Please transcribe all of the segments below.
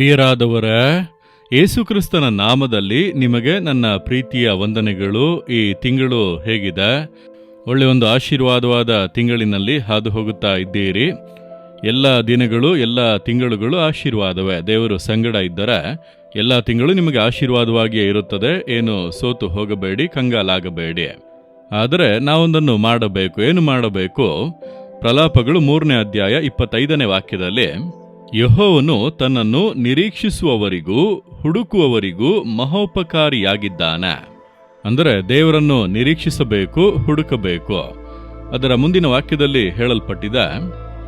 ಪ್ರಿಯರಾದವರ, ಯೇಸುಕ್ರಿಸ್ತನ ನಾಮದಲ್ಲಿ ನಿಮಗೆ ನನ್ನ ಪ್ರೀತಿಯ ವಂದನೆಗಳು ಈ ತಿಂಗಳು ಹೇಗಿದೆ. ಒಳ್ಳೆ ಒಂದು ಆಶೀರ್ವಾದವಾದ ತಿಂಗಳಿನಲ್ಲಿ ಹಾದು ಹೋಗುತ್ತಾ ಇದ್ದೀರಿ. ಎಲ್ಲ ದಿನಗಳು, ಎಲ್ಲ ತಿಂಗಳುಗಳು ಆಶೀರ್ವಾದವೇ. ದೇವರು ಸಂಗಡ ಇದ್ದರೆ ಎಲ್ಲ ತಿಂಗಳು ನಿಮಗೆ ಆಶೀರ್ವಾದವಾಗಿಯೇ ಇರುತ್ತದೆ. ಏನು ಸೋತು ಹೋಗಬೇಡಿ, ಕಂಗಾಲಾಗಬೇಡಿ. ಆದರೆ ನಾವೊಂದನ್ನು ಮಾಡಬೇಕು. ಏನು ಮಾಡಬೇಕು? ಪ್ರಲಾಪಗಳು ಮೂರನೇ ಅಧ್ಯಾಯ ಇಪ್ಪತ್ತೈದನೇ ವಾಕ್ಯದಲ್ಲಿ ಯಹೋವನು ತನ್ನನ್ನು ನಿರೀಕ್ಷಿಸುವವರಿಗೂ ಹುಡುಕುವವರಿಗೂ ಮಹೋಪಕಾರಿಯಾಗಿದ್ದಾನೆ. ಅಂದರೆ ದೇವರನ್ನು ನಿರೀಕ್ಷಿಸಬೇಕು, ಹುಡುಕಬೇಕು. ಅದರ ಮುಂದಿನ ವಾಕ್ಯದಲ್ಲಿ ಹೇಳಲ್ಪಟ್ಟಿದ,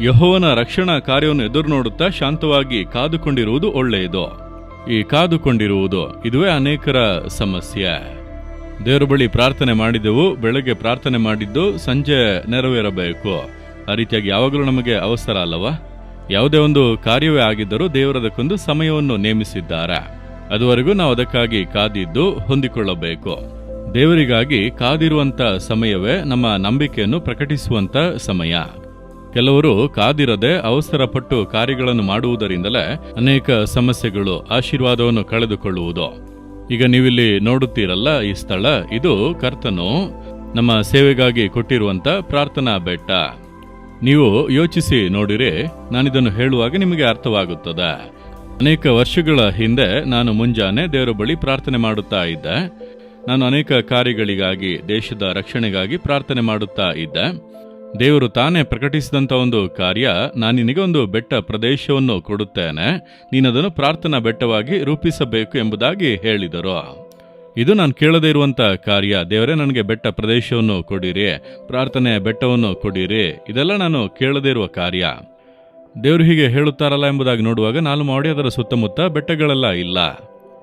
ಯಹೋವನ ರಕ್ಷಣಾ ಕಾರ್ಯವನ್ನು ಎದುರು ನೋಡುತ್ತಾ ಶಾಂತವಾಗಿ ಕಾದುಕೊಂಡಿರುವುದು ಒಳ್ಳೆಯದು. ಈ ಕಾದುಕೊಂಡಿರುವುದು ಇದುವೇ ಅನೇಕರ ಸಮಸ್ಯೆ. ದೇವರ ಬಳಿ ಪ್ರಾರ್ಥನೆ ಮಾಡಿದೆವು, ಬೆಳಗ್ಗೆ ಪ್ರಾರ್ಥನೆ ಮಾಡಿದ್ದು, ಸಂಜೆ ನೆರವೇರಬೇಕು. ಆ ರೀತಿಯಾಗಿ ಯಾವಾಗಲೂ ನಮಗೆ ಅವಸರ ಅಲ್ಲವಾ? ಯಾವುದೇ ಒಂದು ಕಾರ್ಯವೇ ಆಗಿದ್ದರೂ ದೇವರದಕ್ಕೊಂದು ಸಮಯವನ್ನು ನೇಮಿಸಿದ್ದಾರೆ. ಅದುವರೆಗೂ ನಾವು ಅದಕ್ಕಾಗಿ ಕಾದಿದ್ದು ಹೊಂದಿಕೊಳ್ಳಬೇಕು. ದೇವರಿಗಾಗಿ ಕಾದಿರುವಂತ ಸಮಯವೇ ನಮ್ಮ ನಂಬಿಕೆಯನ್ನು ಪ್ರಕಟಿಸುವಂತ ಸಮಯ. ಕೆಲವರು ಕಾದಿರದೆ ಅವಸರಪಟ್ಟು ಕಾರ್ಯಗಳನ್ನು ಮಾಡುವುದರಿಂದಲೇ ಅನೇಕ ಸಮಸ್ಯೆಗಳು, ಆಶೀರ್ವಾದವನ್ನು ಕಳೆದುಕೊಳ್ಳುವುದು. ಈಗ ನೀವಿಲ್ಲಿ ನೋಡುತ್ತೀರಲ್ಲ ಈ ಸ್ಥಳ, ಇದು ಕರ್ತನು ನಮ್ಮ ಸೇವೆಗಾಗಿ ಕೊಟ್ಟಿರುವಂತ ಪ್ರಾರ್ಥನಾ ಬೆಟ್ಟ. ನೀವು ಯೋಚಿಸಿ ನೋಡಿರಿ, ನಾನಿದನ್ನು ಹೇಳುವಾಗ ನಿಮಗೆ ಅರ್ಥವಾಗುತ್ತದೆ. ಅನೇಕ ವರ್ಷಗಳ ಹಿಂದೆ ನಾನು ಮುಂಜಾನೆ ದೇವರ ಬಳಿ ಪ್ರಾರ್ಥನೆ ಮಾಡುತ್ತಾ ಇದ್ದೆ. ನಾನು ಅನೇಕ ಕಾರ್ಯಗಳಿಗಾಗಿ, ದೇಶದ ರಕ್ಷಣೆಗಾಗಿ ಪ್ರಾರ್ಥನೆ ಮಾಡುತ್ತಾ ಇದ್ದೆ. ದೇವರು ತಾನೇ ಪ್ರಕಟಿಸಿದಂಥ ಒಂದು ಕಾರ್ಯ ನಾನು ನಿನಗೆ ಒಂದು ಬೆಟ್ಟ ಪ್ರದೇಶವನ್ನು ಕೊಡುತ್ತೇನೆ. ನೀನದನ್ನು ಪ್ರಾರ್ಥನಾ ಬೆಟ್ಟವಾಗಿ ರೂಪಿಸಬೇಕು ಎಂಬುದಾಗಿ ಹೇಳಿದರು. ಇದು ನಾನು ಕೇಳದೇ ಇರುವಂತ ಕಾರ್ಯ. ದೇವರೇ, ನನಗೆ ಬೆಟ್ಟ ಪ್ರದೇಶವನ್ನು ಕೊಡಿರಿ ಪ್ರಾರ್ಥನೆ ಬೆಟ್ಟವನ್ನು ಕೊಡಿರಿ. ಇದೆಲ್ಲ ನಾನು ಕೇಳದೇ ಇರುವ ಕಾರ್ಯ. ದೇವರು ಹೀಗೆ ಹೇಳುತ್ತಾರಲ್ಲ ಎಂಬುದಾಗಿ ನೋಡುವಾಗ ನಾನು ಮಾಡಿ ಅದರ ಸುತ್ತಮುತ್ತ ಬೆಟ್ಟಗಳೆಲ್ಲ ಇಲ್ಲ.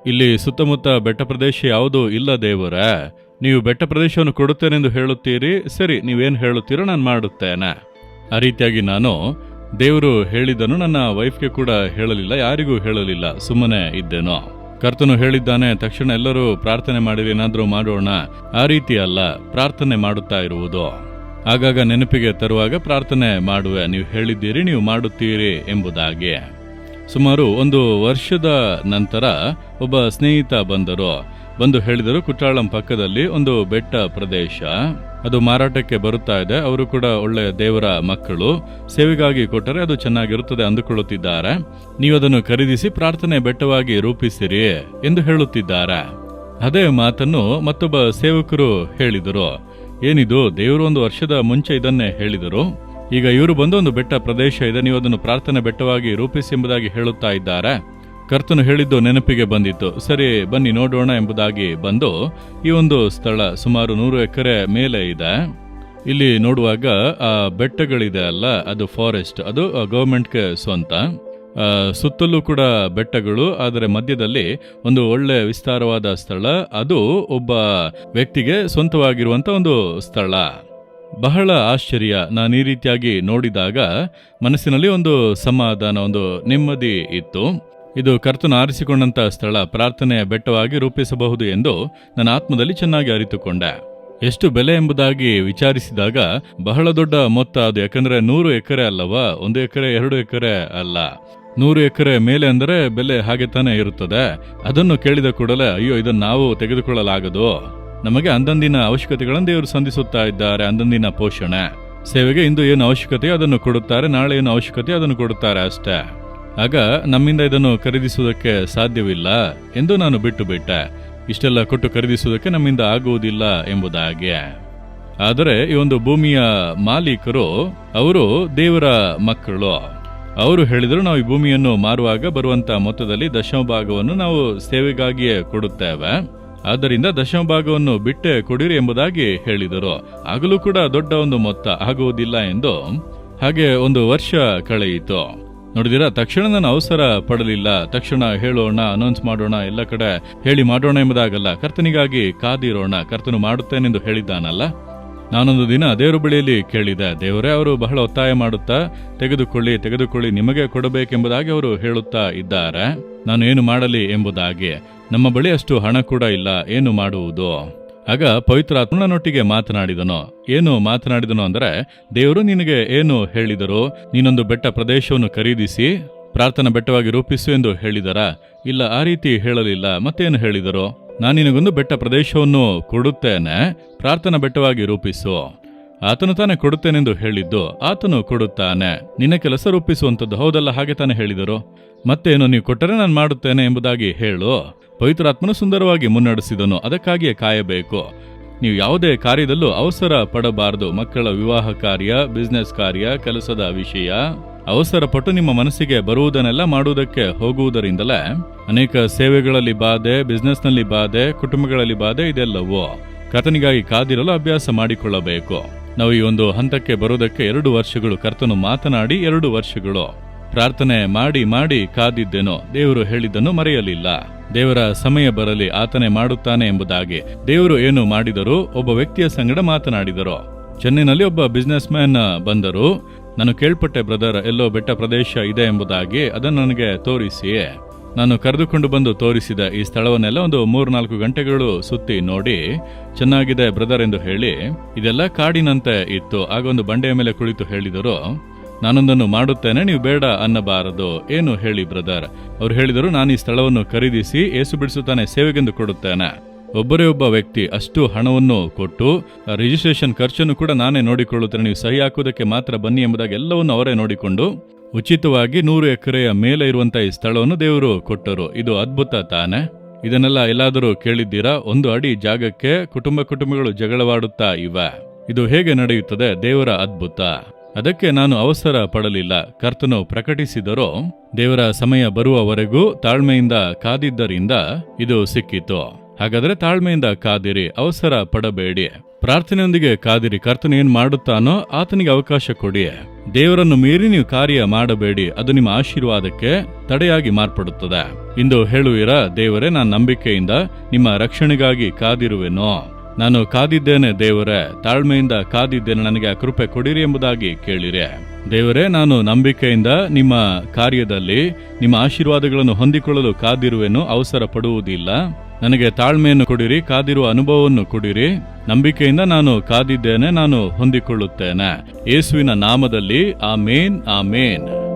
ಇಲ್ಲಿ ಸುತ್ತಮುತ್ತ ಬೆಟ್ಟ ಪ್ರದೇಶ ಯಾವುದೂ ಇಲ್ಲ ದೇವರ. ನೀವು ಬೆಟ್ಟ ಪ್ರದೇಶವನ್ನು ಕೊಡುತ್ತೇನೆಂದು ಹೇಳುತ್ತೀರಿ. ಸರಿ, ನೀವೇನು ಹೇಳುತ್ತೀರೋ ನಾನು ಮಾಡುತ್ತೇನೆ. ಆ ರೀತಿಯಾಗಿ ನಾನು ದೇವರು ಹೇಳಿದ್ದನು ನನ್ನ ವೈಫ್ಗೆ ಕೂಡ ಹೇಳಲಿಲ್ಲ, ಯಾರಿಗೂ ಹೇಳಲಿಲ್ಲ. ಸುಮ್ಮನೆ ಇದ್ದೇನೋ. ಕರ್ತನು ಹೇಳಿದ್ದಾನೆ, ತಕ್ಷಣ ಎಲ್ಲರೂ ಪ್ರಾರ್ಥನೆ ಮಾಡಿದ ಏನಾದರೂ ಮಾಡೋಣ. ಆ ರೀತಿ ಅಲ್ಲ, ಪ್ರಾರ್ಥನೆ ಮಾಡುತ್ತಾ ಇರುವುದು. ಆಗಾಗ ನೆನಪಿಗೆ ತರುವಾಗ ಪ್ರಾರ್ಥನೆ ಮಾಡುವೆ, ನೀವು ಹೇಳಿದ್ದೀರಿ, ನೀವು ಮಾಡುತ್ತೀರಿ ಎಂಬುದಾಗಿ. ಸುಮಾರು ಒಂದು ವರ್ಷದ ನಂತರ ಒಬ್ಬ ಸ್ನೇಹಿತ ಬಂದರು. ಬಂದು ಹೇಳಿದರು, ಕುಟ್ಟಾಳಂ ಪಕ್ಕದಲ್ಲಿ ಒಂದು ಬೆಟ್ಟ ಪ್ರದೇಶ. ಅದು ಮಾರಾಟಕ್ಕೆ ಬರುತ್ತಾ ಇದೆ. ಅವರು ಕೂಡ ಒಳ್ಳೆಯ ದೇವರ ಮಕ್ಕಳು. ಸೇವೆಗಾಗಿ ಕೊಟ್ಟರೆ ಅದು ಚೆನ್ನಾಗಿರುತ್ತದೆ ಅಂದುಕೊಳ್ಳುತ್ತಿದ್ದಾರೆ. ನೀವು ಅದನ್ನು ಖರೀದಿಸಿ ಪ್ರಾರ್ಥನೆ ಬೆಟ್ಟವಾಗಿ ರೂಪಿಸಿರಿ ಎಂದು ಹೇಳುತ್ತಿದ್ದಾರೆ. ಅದೇ ಮಾತನ್ನು ಮತ್ತೊಬ್ಬ ಸೇವಕರು ಹೇಳಿದರು. ಏನಿದು, ದೇವರು ಒಂದು ವರ್ಷದ ಮುಂಚೆ ಇದನ್ನೇ ಹೇಳಿದರು. ಈಗ ಇವರು ಬಂದು ಒಂದು ಬೆಟ್ಟ ಪ್ರದೇಶ ಇದೆ. ನೀವು ಅದನ್ನು ಪ್ರಾರ್ಥನೆ ಬೆಟ್ಟವಾಗಿ ರೂಪಿಸಿ ಎಂಬುದಾಗಿ ಹೇಳುತ್ತಾ ಇದ್ದಾರೆ. ಕರ್ತನು ಹೇಳಿದ್ದು ನೆನಪಿಗೆ ಬಂದಿತ್ತು. ಸರಿ, ಬನ್ನಿ ನೋಡೋಣ ಎಂಬುದಾಗಿ ಬಂದು ಈ ಒಂದು ಸ್ಥಳ ಸುಮಾರು ನೂರು ಎಕರೆ ಮೇಲೆ ಇದೆ. ಇಲ್ಲಿ ನೋಡುವಾಗ, ಆ ಬೆಟ್ಟಗಳಿದೆ ಅಲ್ಲ, ಅದು ಫಾರೆಸ್ಟ್ ಅದು ಗೌರ್ಮೆಂಟ್ಗೆ ಸ್ವಂತ. ಸುತ್ತಲೂ ಕೂಡ ಬೆಟ್ಟಗಳು, ಆದರೆ ಮಧ್ಯದಲ್ಲಿ ಒಂದು ಒಳ್ಳೆ ವಿಸ್ತಾರವಾದ ಸ್ಥಳ, ಅದು ಒಬ್ಬ ವ್ಯಕ್ತಿಗೆ ಸ್ವಂತವಾಗಿರುವಂಥ ಒಂದು ಸ್ಥಳ. ಬಹಳ ಆಶ್ಚರ್ಯ. ನಾನು ಈ ರೀತಿಯಾಗಿ ನೋಡಿದಾಗ ಮನಸ್ಸಿನಲ್ಲಿ ಒಂದು ಸಮಾಧಾನ, ಒಂದು ನೆಮ್ಮದಿ ಇತ್ತು. ಇದು ಕರ್ತನು ಆರಿಸಿಕೊಂಡಂತ ಸ್ಥಳ, ಪ್ರಾರ್ಥನೆಯ ಬೆಟ್ಟವಾಗಿ ರೂಪಿಸಬಹುದು ಎಂದು ನನ್ನ ಆತ್ಮದಲ್ಲಿ ಚೆನ್ನಾಗಿ ಅರಿತುಕೊಂಡೆ. ಎಷ್ಟು ಬೆಲೆ ಎಂಬುದಾಗಿ ವಿಚಾರಿಸಿದಾಗ ಬಹಳ ದೊಡ್ಡ ಮೊತ್ತ ಅದು, ಯಾಕಂದ್ರೆ ನೂರು ಎಕರೆ ಅಲ್ಲವಾ? ಒಂದು ಎಕರೆ, ಎರಡು ಎಕರೆ ಅಲ್ಲ. ನೂರು ಎಕರೆ ಮೇಲೆ ಅಂದರೆ ಬೆಲೆ ಹಾಗೆ ತಾನೇ ಇರುತ್ತದೆ. ಅದನ್ನು ಕೇಳಿದ ಕೂಡಲೇ, ಅಯ್ಯೋ, ಇದನ್ನು ನಾವು ತೆಗೆದುಕೊಳ್ಳಲಾಗದು. ನಮಗೆ ಅಂದಂದಿನ ಅವಶ್ಯಕತೆಗಳನ್ನು ದೇವರು ಸಂಧಿಸುತ್ತಾ ಇದ್ದಾರೆ, ಅಂದಂದಿನ ಪೋಷಣೆ. ಸೇವೆಗೆ ಇಂದು ಏನು ಅವಶ್ಯಕತೆ ಅದನ್ನು ಕೊಡುತ್ತಾರೆ, ನಾಳೆ ಏನು ಅವಶ್ಯಕತೆ ಅದನ್ನು ಕೊಡುತ್ತಾರೆ ಅಷ್ಟೇ. ಆಗ ನಮ್ಮಿಂದ ಇದನ್ನು ಖರೀದಿಸುವುದಕ್ಕೆ ಸಾಧ್ಯವಿಲ್ಲ ಎಂದು ನಾನು ಬಿಟ್ಟು ಬಿಟ್ಟೆ. ಇಷ್ಟೆಲ್ಲ ಕೊಟ್ಟು ಖರೀದಿಸುವುದಕ್ಕೆ ನಮ್ಮಿಂದ ಆಗುವುದಿಲ್ಲ ಎಂಬುದಾಗಿ. ಆದರೆ ಈ ಒಂದು ಭೂಮಿಯ ಮಾಲೀಕರು, ಅವರು ದೇವರ ಮಕ್ಕಳು. ಅವರು ಹೇಳಿದರು ನಾವು ಈ ಭೂಮಿಯನ್ನು ಮಾರುವಾಗ ಬರುವಂತಹ ಮೊತ್ತದಲ್ಲಿ ದಶಮ ಭಾಗವನ್ನು ನಾವು ಸೇವೆಗಾಗಿಯೇ ಕೊಡುತ್ತೇವೆ. ಆದ್ದರಿಂದ ದಶಮ ಭಾಗವನ್ನು ಬಿಟ್ಟೆ ಕೊಡಿರಿ ಎಂಬುದಾಗಿ ಹೇಳಿದರು. ಆಗಲೂ ಕೂಡ ದೊಡ್ಡ ಒಂದು ಮೊತ್ತ ಆಗುವುದಿಲ್ಲ ಎಂದು ಹಾಗೆ ಒಂದು ವರ್ಷ ಕಳೆಯಿತು. ನೋಡಿದಿರಾ? ತಕ್ಷಣ ನಾನು ಅವಸರ ಪಡಲಿಲ್ಲ. ತಕ್ಷಣ ಹೇಳೋಣ ಅನೌನ್ಸ್ ಮಾಡೋಣ, ಎಲ್ಲ ಕಡೆ ಹೇಳಿ ಮಾಡೋಣ ಎಂಬುದಾಗಲ್ಲ. ಕರ್ತನಿಗಾಗಿ ಕಾದಿರೋಣ. ಕರ್ತನು ಮಾಡುತ್ತೇನೆಂದು ಹೇಳಿದ್ದಾನಲ್ಲ? ನಾನೊಂದು ದಿನ ದೇವರ ಬಳಿಯಲ್ಲಿ ಕೇಳಿದೆ. ದೇವರೇ, ಅವರು ಬಹಳ ಒತ್ತಾಯ ಮಾಡುತ್ತಾ ತೆಗೆದುಕೊಳ್ಳಿ ತೆಗೆದುಕೊಳ್ಳಿ, ನಿಮಗೆ ಕೊಡಬೇಕೆಂಬುದಾಗಿ ಅವರು ಹೇಳುತ್ತಾ ಇದ್ದಾರೆ. ನಾನು ಏನು ಮಾಡಲಿ ಎಂಬುದಾಗಿ. ನಮ್ಮ ಬಳಿ ಅಷ್ಟು ಹಣ ಕೂಡ ಇಲ್ಲ. ಏನು ಮಾಡುವುದು? ಆಗ ಪವಿತ್ರಾತ್ಮನೊಟ್ಟಿಗೆ ಮಾತನಾಡಿದನು. ಏನು ಮಾತನಾಡಿದನು ಅಂದರೆ, ದೇವರು ನಿನಗೆ ಏನು ಹೇಳಿದರು, ನೀನೊಂದು ಬೆಟ್ಟ ಪ್ರದೇಶವನ್ನು ಖರೀದಿಸಿ, ಪ್ರಾರ್ಥನಾ ಬೆಟ್ಟವಾಗಿ ರೂಪಿಸು ಎಂದು ಹೇಳಿದರ? ಇಲ್ಲ, ಆ ರೀತಿ ಹೇಳಲಿಲ್ಲ. ಮತ್ತೇನು ಹೇಳಿದರು? ನಾನು ನಿನಗೊಂದು ಬೆಟ್ಟ ಪ್ರದೇಶವನ್ನು ಕೊಡುತ್ತೇನೆ. ಪ್ರಾರ್ಥನಾ ಬೆಟ್ಟವಾಗಿ ರೂಪಿಸು. ಆತನು ತಾನೇ ಕೊಡುತ್ತೇನೆಂದು ಹೇಳಿದ್ದು ಆತನು ಕೊಡುತ್ತಾನೆ. ನಿನ್ನ ಕೆಲಸ ರೂಪಿಸುವಂಥದ್ದು ಹೌದಲ್ಲ, ಹಾಗೆ ತಾನೇ ಹೇಳಿದರು. ಮತ್ತೇನು, ನೀವು ಕೊಟ್ಟರೆ ನಾನು ಮಾಡುತ್ತೇನೆ ಎಂಬುದಾಗಿ ಹೇಳು. ಪವಿತ್ರಾತ್ಮನು ಸುಂದರವಾಗಿ ಮುನ್ನಡೆಸಿದನು, ಅದಕ್ಕಾಗಿಯೇ ಕಾಯಬೇಕು. ನೀವು ಯಾವುದೇ ಕಾರ್ಯದಲ್ಲೂ ಅವಸರ ಪಡಬಾರದು. ಮಕ್ಕಳ ವಿವಾಹ ಕಾರ್ಯ ಬಿಸ್ನೆಸ್ ಕಾರ್ಯ, ಕೆಲಸದ ವಿಷಯ ಅವಸರ ಪಟ್ಟು ನಿಮ್ಮ ಮನಸ್ಸಿಗೆ ಬರುವುದನ್ನೆಲ್ಲ ಮಾಡುವುದಕ್ಕೆ ಹೋಗುವುದರಿಂದಲೇ ಅನೇಕ ಸೇವೆಗಳಲ್ಲಿ ಬಾಧೆ ಬಿಸ್ನೆಸ್ನಲ್ಲಿ ಬಾಧೆ, ಕುಟುಂಬಗಳಲ್ಲಿ ಬಾಧೆ ಇದೆಲ್ಲವೋ ಕಥನಿಗಾಗಿ ಕಾದಿರಲು ಅಭ್ಯಾಸ ಮಾಡಿಕೊಳ್ಳಬೇಕು. ನಾವು ಈ ಒಂದು ಹಂತಕ್ಕೆ ಬರುವುದಕ್ಕೆ ಎರಡು ವರ್ಷಗಳು. ಕರ್ತನು ಮಾತನಾಡಿ ಎರಡು ವರ್ಷಗಳು. ಪ್ರಾರ್ಥನೆ ಮಾಡಿ ಮಾಡಿ ಕಾದಿದ್ದೆನೋ ದೇವರು ಹೇಳಿದ್ದನ್ನು ಮರೆಯಲಿಲ್ಲ. ದೇವರ ಸಮಯ ಬರಲಿ ಆತನೇ ಮಾಡುತ್ತಾನೆ ಎಂಬುದಾಗಿ ದೇವರು ಏನು ಮಾಡಿದರು ಒಬ್ಬ ವ್ಯಕ್ತಿಯ ಸಂಗಡ ಮಾತನಾಡಿದರು. ಚೆನ್ನೈನಲ್ಲಿ ಒಬ್ಬ ಬಿಸ್ನೆಸ್ ಮ್ಯಾನ್ ಬಂದರು. ನಾನು ಕೇಳ್ಪಟ್ಟೆ, ಬ್ರದರ್, ಎಲ್ಲೋ ಬೆಟ್ಟ ಪ್ರದೇಶ ಇದೆ ಎಂಬುದಾಗಿ ಅದನ್ನು ನನಗೆ ತೋರಿಸಿ ನಾನು ಕರೆದುಕೊಂಡು ಬಂದು ತೋರಿಸಿದ ಈ ಸ್ಥಳವನ್ನೆಲ್ಲ ಒಂದು ಮೂರ್ನಾಲ್ಕು ಗಂಟೆಗಳು ಸುತ್ತಿ ನೋಡಿ ಚೆನ್ನಾಗಿದೆ ಬ್ರದರ್ ಎಂದು ಹೇಳಿ, ಇದೆಲ್ಲ ಕಾಡಿನಂತೆ ಇತ್ತು. ಆಗ ಒಂದು ಬಂಡೆಯ ಮೇಲೆ ಕುಳಿತು ಹೇಳಿದರು, ನಾನೊಂದನ್ನು ಮಾಡುತ್ತೇನೆ, ನೀವು ಬೇಡ ಅನ್ನಬಾರದು. ಏನು ಹೇಳಿ ಬ್ರದರ್? ಅವ್ರು ಹೇಳಿದರು, ನಾನು ಈ ಸ್ಥಳವನ್ನು ಖರೀದಿಸಿ ಏಸು ಬಿಡಿಸುತ್ತಾನೆ ಸೇವೆಗೆಂದು ಕೊಡುತ್ತೇನೆ. ಒಬ್ಬರೇ ಒಬ್ಬ ವ್ಯಕ್ತಿ ಅಷ್ಟು ಹಣವನ್ನು ಕೊಟ್ಟು ರಿಜಿಸ್ಟ್ರೇಷನ್ ಖರ್ಚನ್ನು ಕೂಡ ನಾನೇ ನೋಡಿಕೊಳ್ಳುತ್ತೇನೆ, ನೀವು ಸಹಿ ಹಾಕುವುದಕ್ಕೆ ಮಾತ್ರ ಬನ್ನಿ ಎಂಬುದಾಗಿ ಎಲ್ಲವನ್ನು ಅವರೇ ನೋಡಿಕೊಂಡು ಉಚಿತವಾಗಿ ನೂರು ಎಕರೆಯ ಮೇಲೆ ಇರುವಂತಹ ಈ ಸ್ಥಳವನ್ನು ದೇವರು ಕೊಟ್ಟರು. ಇದು ಅದ್ಭುತ ತಾನೆ. ಇದನ್ನೆಲ್ಲ ಎಲ್ಲಾದರೂ ಕೇಳಿದ್ದೀರಾ? ಒಂದು ಅಡಿ ಜಾಗಕ್ಕೆ ಕುಟುಂಬ ಕುಟುಂಬಗಳು ಜಗಳವಾಡುತ್ತಾ ಇವೆ. ಇದು ಹೇಗೆ ನಡೆಯುತ್ತದೆ? ದೇವರ ಅದ್ಭುತ. ಅದಕ್ಕೆ ನಾನು ಅವಸರ ಪಡಲಿಲ್ಲ. ಕರ್ತನು ಪ್ರಕಟಿಸಿದರೋ, ದೇವರ ಸಮಯ ಬರುವವರೆಗೂ ತಾಳ್ಮೆಯಿಂದ ಕಾದಿದ್ದರಿಂದ ಇದು ಸಿಕ್ಕಿತು. ಹಾಗಾದ್ರೆ ತಾಳ್ಮೆಯಿಂದ ಕಾದಿರಿ, ಅವಸರ ಪಡಬೇಡಿ. ಪ್ರಾರ್ಥನೆಯೊಂದಿಗೆ ಕಾದಿರಿ, ಕರ್ತನು ಏನ್ ಮಾಡುತ್ತಾನೋ ಆತನಿಗೆ ಅವಕಾಶ ಕೊಡಿ ದೇವರನ್ನು ಮೀರಿ ನೀವು ಕಾರ್ಯ ಮಾಡಬೇಡಿ, ಅದು ನಿಮ್ಮ ಆಶೀರ್ವಾದಕ್ಕೆ ತಡೆಯಾಗಿ ಮಾರ್ಪಡುತ್ತದೆ. ಇಂದು ಹೇಳುವಿರ, ದೇವರೇ, ನಾನು ನಂಬಿಕೆಯಿಂದ ನಿಮ್ಮ ರಕ್ಷಣೆಗಾಗಿ ಕಾದಿರುವೆನೋ. ನಾನು ಕಾದಿದ್ದೇನೆ, ದೇವರೇ, ತಾಳ್ಮೆಯಿಂದ ಕಾದಿದ್ದೇನೆ, ನನಗೆ ಆ ಕೃಪೆ ಕೊಡಿರಿ ಎಂಬುದಾಗಿ ಕೇಳಿರಿ. ದೇವರೇ, ನಾನು ನಂಬಿಕೆಯಿಂದ ನಿಮ್ಮ ಕಾರ್ಯದಲ್ಲಿ ನಿಮ್ಮ ಆಶೀರ್ವಾದಗಳನ್ನು ಹೊಂದಿಕೊಳ್ಳಲು ಕಾದಿರುವೆನು ಅವಸರ ಪಡುವುದಿಲ್ಲ ನನಗೆ ತಾಳ್ಮೆಯನ್ನು ಕೊಡಿರಿ, ಕಾದಿರುವ ಅನುಭವವನ್ನು ಕೊಡಿರಿ. ನಂಬಿಕೆಯಿಂದ ನಾನು ಕಾದಿದ್ದೇನೆ, ನಾನು ಹೊಂದಿಕೊಳ್ಳುತ್ತೇನೆ. ಯೇಸುವಿನ ನಾಮದಲ್ಲಿ ಆ ಮೇನ್ ಆ ಮೇನ್